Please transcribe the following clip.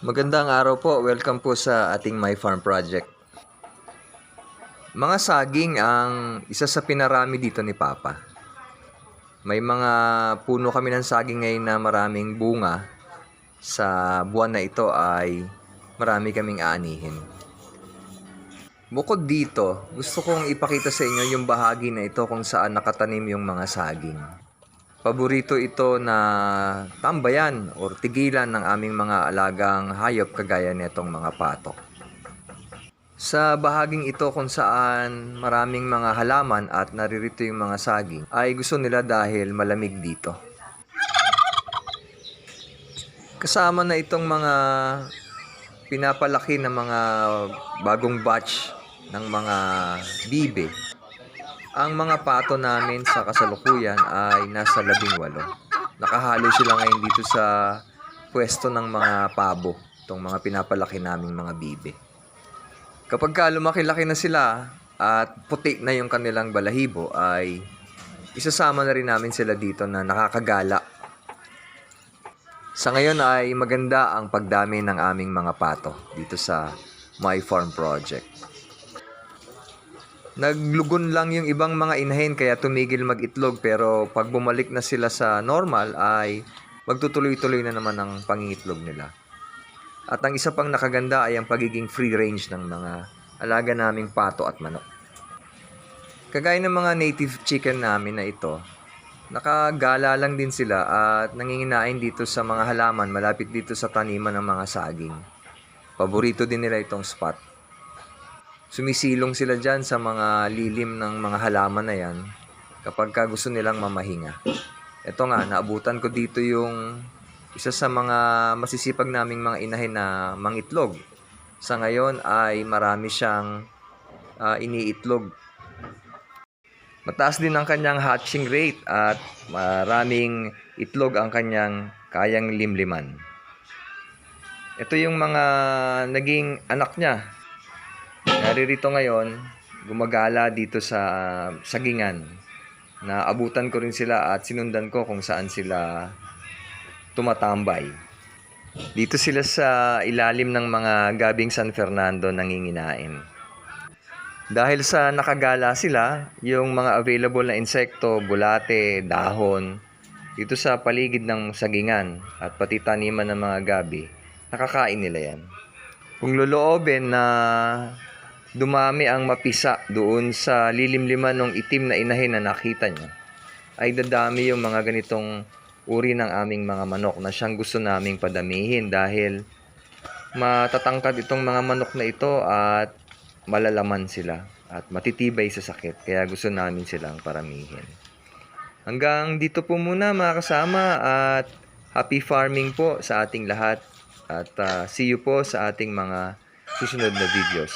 Magandang araw po. Welcome po sa ating My Farm Project. Mga saging ang isa sa pinarami dito ni Papa. May mga puno kami ng saging ngayon na maraming bunga. Sa buwan na ito ay marami kaming aanihin. Bukod dito, gusto kong ipakita sa inyo yung bahagi na ito kung saan nakatanim yung mga saging. Paborito ito na tambayan o tigilan ng aming mga alagang hayop kagaya nitong mga patok. Sa bahaging ito kung saan maraming mga halaman at naririto yung mga saging ay gusto nila dahil malamig dito. Kasama na itong mga pinapalaki na mga bagong batch ng mga bibe ang mga pato namin sa kasalukuyan ay nasa labing walo. Nakahalo sila ngayon dito sa pwesto ng mga pabo, itong mga pinapalaki naming mga bibe. Kapag ka lumaki-laki na sila at puti na yung kanilang balahibo ay isasama na rin namin sila dito na nakakagala. Sa ngayon ay maganda ang pagdami ng aming mga pato dito sa My Farm Project. Naglugon lang yung ibang mga inahin kaya tumigil mag-itlog pero pag bumalik na sila sa normal ay magtutuloy-tuloy na naman ang pangingitlog nila. At ang isa pang nakaganda ay ang pagiging free range ng mga alaga naming pato at manok. Kagaya ng mga native chicken namin na ito, nakagala lang din sila at nanginginain dito sa mga halaman malapit dito sa taniman ng mga saging. Paborito din nila itong spot sumisilong sila dyan sa mga lilim ng mga halaman na yan kapag ka gusto nilang mamahinga. Ito nga, naabutan ko dito yung isa sa mga masisipag naming mga inahin na mangitlog. Sa ngayon ay marami siyang ah, iniitlog. Mataas din ang kanyang hatching rate at maraming itlog ang kanyang kayang limliman. Ito yung mga naging anak niya naririto ngayon, gumagala dito sa sagingan. Na abutan ko rin sila at sinundan ko kung saan sila tumatambay. Dito sila sa ilalim ng mga gabing San Fernando nanginginain. Dahil sa nakagala sila, yung mga available na insekto, bulate, dahon, dito sa paligid ng sagingan at pati taniman ng mga gabi, nakakain nila yan. Kung loloobin na dumami ang mapisa doon sa lilimliman ng itim na inahin na nakita niya, ay dadami yung mga ganitong uri ng aming mga manok na siyang gusto naming padamihin dahil matatangkad itong mga manok na ito at malalaman sila at matitibay sa sakit kaya gusto namin silang paramihin. Hanggang dito po muna mga kasama at happy farming po sa ating lahat at ah, see you po sa ating mga susunod na videos.